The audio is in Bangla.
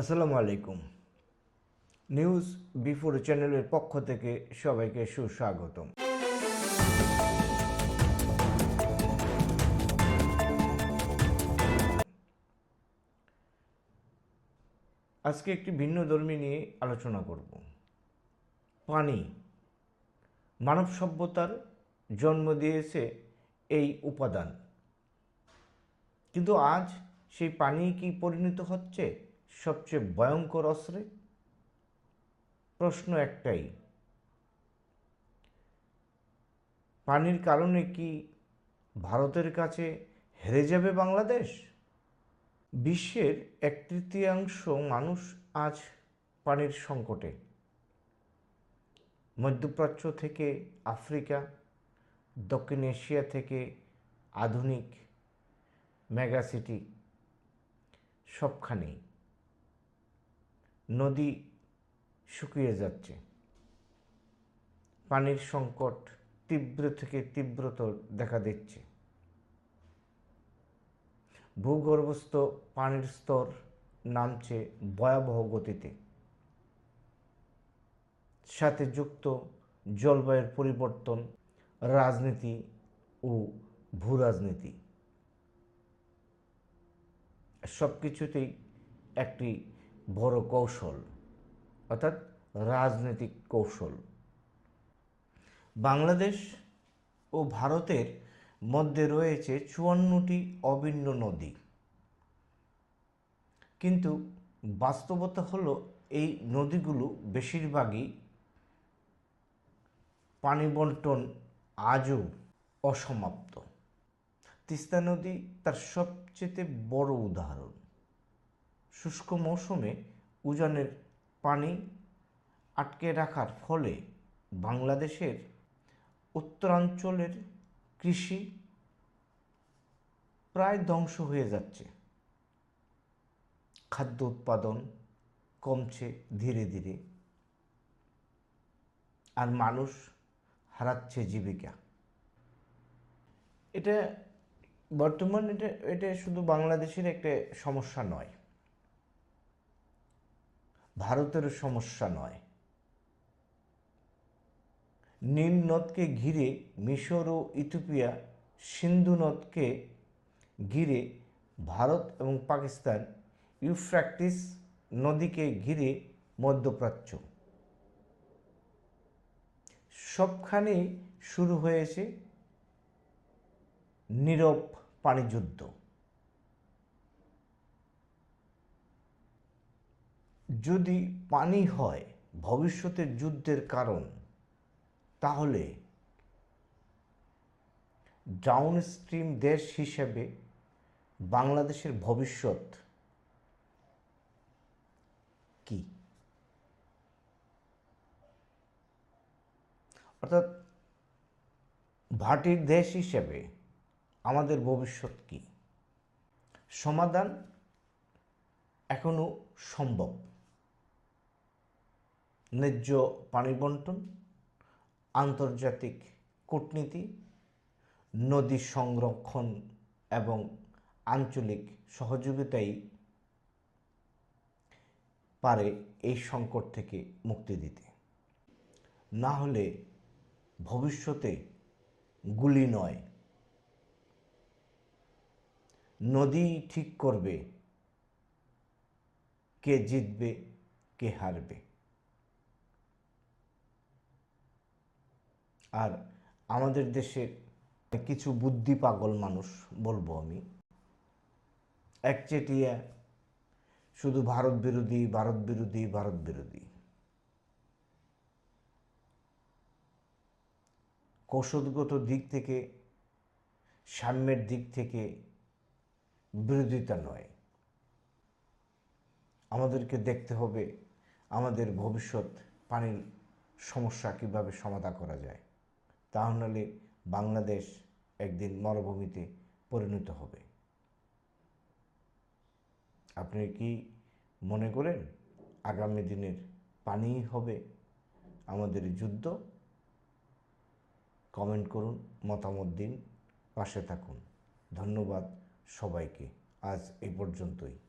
আসসালামু আলাইকুম। নিউজ বিফোর চ্যানেলের পক্ষ থেকে সবাইকে সুস্বাগতম। আজকে একটি ভিন্ন ধর্মী নিয়ে আলোচনা করব। পানি, মানব সভ্যতার জন্ম দিয়েছে এই উপাদান। কিন্তু আজ সেই পানি কি পরিণত হচ্ছে? সবচেয়ে ভয়ঙ্কর অস্ত্রে? প্রশ্ন একটাই। পানির কারণে কি ভারতের কাছে হেরে যাবে বাংলাদেশ? বিশ্বের এক তৃতীয়াংশ মানুষ আজ পানির সংকটে। মধ্যপ্রাচ্য থেকে আফ্রিকা, দক্ষিণ এশিয়া থেকে আধুনিক মেগাসিটি, সবখানেই। নদী শুকিয়ে যাচ্ছে। পানির সংকট তীব্র থেকে তীব্রতর দেখা দিচ্ছে। ভূগর্ভস্থ পানির স্তর নামছে ভয়াবহ গতিতে। সাথে যুক্ত জলবায়ুর পরিবর্তন, রাজনীতি ও ভূ রাজনীতি সব কিছুতেই একটি বড় কৌশল, অর্থাৎ রাজনৈতিক কৌশল। বাংলাদেশ ও ভারতের মধ্যে রয়েছে চুয়ান্নটি অভিন্ন নদী। কিন্তু বাস্তবতা হলো এই নদীগুলো বেশিরভাগই পানি বন্টন আজও অসমাপ্ত। তিস্তা নদী তার সবচেয়ে বড় উদাহরণ। শুষ্ক মৌসুমে উজানের পানি আটকে রাখার ফলে বাংলাদেশের উত্তরাঞ্চলের কৃষি প্রায় ধ্বংস হয়ে যাচ্ছে। খাদ্য উৎপাদন কমছে ধীরে ধীরে। আর মানুষ হারাচ্ছে জীবিকা। এটা বর্তমান এটা এটা শুধু বাংলাদেশের একটা সমস্যা নয়। ভারতেরও সমস্যা নয়। নীল নদকে ঘিরে মিশর ও ইথিওপিয়া সিন্ধু নদকে ঘিরে ভারত এবং পাকিস্তান ইউফ্র্যাক্টিস নদীকে ঘিরে মধ্যপ্রাচ্য। সবখানেই শুরু হয়েছে নীরব পানিযুদ্ধ। যদি পানি হয় ভবিষ্যতের যুদ্ধের কারণ, তাহলে ডাউন স্ট্রিম দেশ হিসেবে বাংলাদেশের ভবিষ্যৎ কি? অর্থাৎ ভাটির দেশ হিসেবে আমাদের ভবিষ্যৎ কি? সমাধান এখনও সম্ভব। ন্যায্য পানি বন্টন আন্তর্জাতিক কূটনীতি, নদী সংরক্ষণ এবং আঞ্চলিক সহযোগিতাই পারে এই সংকট থেকে মুক্তি দিতে। না হলে ভবিষ্যতে গুলি নয়। নদী ঠিক করবে, কে জিতবে, কে হারবে। আর আমাদের দেশের কিছু বুদ্ধি পাগল মানুষ বলব আমি। একচেটিয়া শুধু ভারত বিরোধী ভারত বিরোধী ভারত বিরোধী। কৌশলগত দিক থেকে, সাম্যের দিক থেকে বিরোধিতা নয়। আমাদেরকে দেখতে হবে আমাদের ভবিষ্যৎ পানির সমস্যা কীভাবে সমাধান করা যায়। তা নাহলে বাংলাদেশ একদিন মরুভূমিতে পরিণত হবে। আপনি কি মনে করেন আগামী দিনের পানিই হবে আমাদের যুদ্ধ? কমেন্ট করুন, মতামত দিন, পাশে থাকুন। ধন্যবাদ সবাইকে। আজ এই পর্যন্তই।